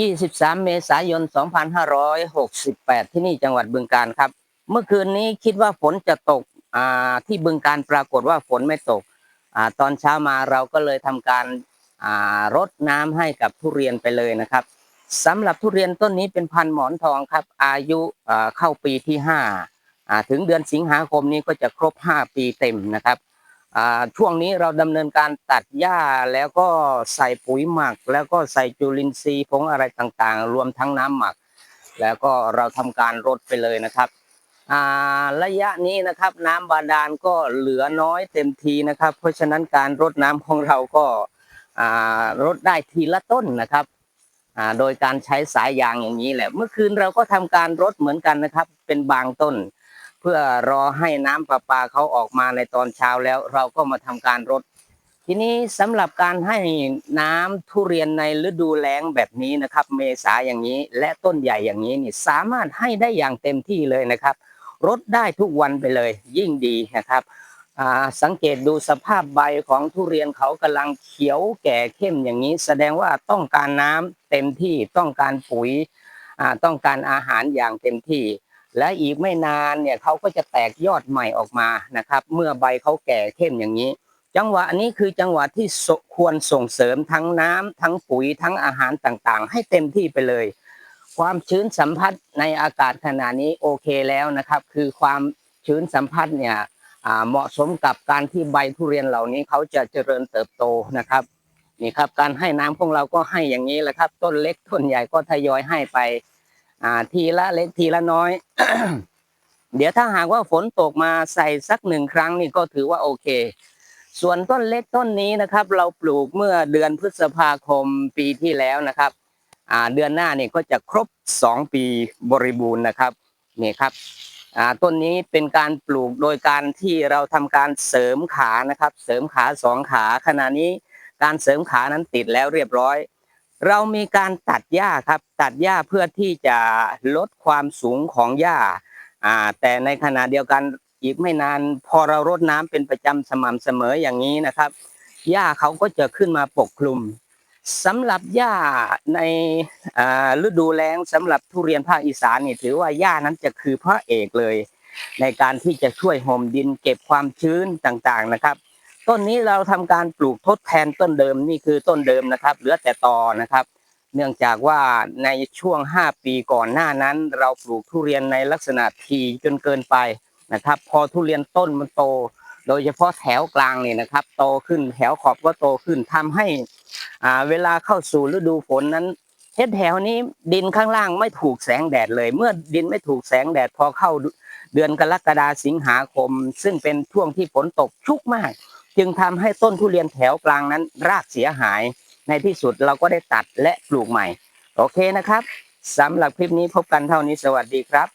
23 เมษายน 2568 ที่นี่จังหวัดบึงการครับ เมื่อคืนนี้คิดว่าฝนจะตกที่บึงการปรากฏว่าฝนไม่ตกอตอนเช้ามาเราก็เลยทำการรดน้ำให้กับทุเรียนไปเลยนะครับสำหรับทุเรียนต้นนี้เป็นพันหมอนทองครับ อายุเข้าปีที่5อ่าถึงเดือนสิงหาคมนี้ก็จะครบ 5 ปีเต็มนะครับ ช่วงนี้เราดำเนินการตัดหญ้าแล้วก็ใส่ปุ๋ยหมัก แล้วก็ใส่จุลินทรีย์ผงอะไรต่างๆ รวมทั้งน้ำหมัก แล้วก็เราทำการรดไปเลยนะครับระยะนี้นะครับน้ำบาดาลก็เหลือน้อยเต็มทีนะครับ เพราะฉะนั้นการรดน้ำของเราก็รดได้ทีละต้นนะครับโดยการใช้สายยางอย่างนี้แหละ เมื่อคืนเราก็ทำการรดเหมือนกันนะครับ เป็นบางต้น เพื่อรอให้น้ำประปาเขาออกมาในตอนเช้าแล้ว เราก็มาทำการรดทีนี้สำหรับการให้น้ำทุเรียนในฤดูแล้งแบบนี้นะครับ เมษาอย่างนี้และต้นใหญ่อย่างนี้นี่สามารถให้ได้อย่างเต็มที่เลยนะครับรดได้ทุกวันไปเลยยิ่งดีนะครับสังเกตดูสภาพใบของทุเรียนเขากำลังเขียวแก่เข้มอย่างนี้ แสดงว่าต้องการน้ำเต็มที่ต้องการปุ๋ยต้องการอาหารอย่างเต็มที่ และอีกไม่นานเนี่ยเขาก็จะแตกยอดใหม่ออกมานะครับ เมื่อใบเขาแก่เข้มอย่างนี้ จังหวะนี้คือจังหวะที่ควรส่งเสริมทั้งน้ำทั้งปุ๋ยทั้งอาหารต่างๆ ให้เต็มที่ไปเลย ความชื้นสัมผัสในอากาศขณะนี้โอเคแล้วนะครับ คือความชื้นสัมผัสเนี่ยเหมาะสมกับการที่ใบทุเรียนเหล่านี้เขาจะเจริญเติบโตนะครับนี่ครับการให้น้ำของเราก็ให้อย่างนี้แหละครับ ต้นเล็กต้นใหญ่ก็ทยอยให้ไป อ่า ทีละเล็กทีละน้อย เดี๋ยวถ้าหากว่าฝนตกมาใส่สักหนึ่งครั้งนี่ก็ถือว่าโอเค ส่วนต้นเล็กต้นนี้นะครับ เราปลูกเมื่อเดือนพฤษภาคมปีที่แล้วนะครับ อ่า เดือนหน้านี่ก็จะครบสองปีบริบูรณ์นะครับนี่ครับอ่าต้นนี้เป็นการปลูกโดยการที่เราทำการเสริมขานะครับ เสริมขาสองขาขณะนี้การเสริมขานั้นติดแล้วเรียบร้อย เรามีการตัดหญ้าครับ ตัดหญ้าเพื่อที่จะลดความสูงของหญ้าอ่าแต่ในขณะเดียวกันอีกไม่นานพอเรารดน้ำเป็นประจำสม่ำเสมออย่างนี้นะครับหญ้าเขาก็จะขึ้นมาปกคลุมสำหรับหญ้าในฤดูแล้งสำหรับทุเรียนภาคอีสานนี่ถือว่าหญ้านั้นจะคือพระเอกเลย ในการที่จะช่วยห่มดินเก็บความชื้นต่างๆนะครับ ต้นนี้เราทำการปลูกทดแทนต้นเดิมนี่คือต้นเดิมนะครับ เหลือแต่ตอนะครับ เนื่องจากว่าในช่วง 5 ปีก่อนหน้านั้น เราปลูกทุเรียนในลักษณะทีจนเกินไปนะครับ พอทุเรียนต้นมันโต โดยเฉพาะแถวกลางนี่นะครับ โตขึ้นแถวขอบก็โตขึ้นทำให้อ่าเวลาเข้าสู่ฤดูฝนนั้นเฮ็ดแถวนี้ดินข้างล่างไม่ถูกแสงแดดเลย เมื่อดินไม่ถูกแสงแดดพอเข้าเดือนกรกฎาสิงหาคม ซึ่งเป็นช่วงที่ฝนตกชุกมาก จึงทำให้ต้นทุเรียนแถวกลางนั้น รากเสียหาย ในที่สุดเราก็ได้ตัดและปลูกใหม่ โอเคนะครับสำหรับคลิปนี้พบกันเท่านี้สวัสดีครับ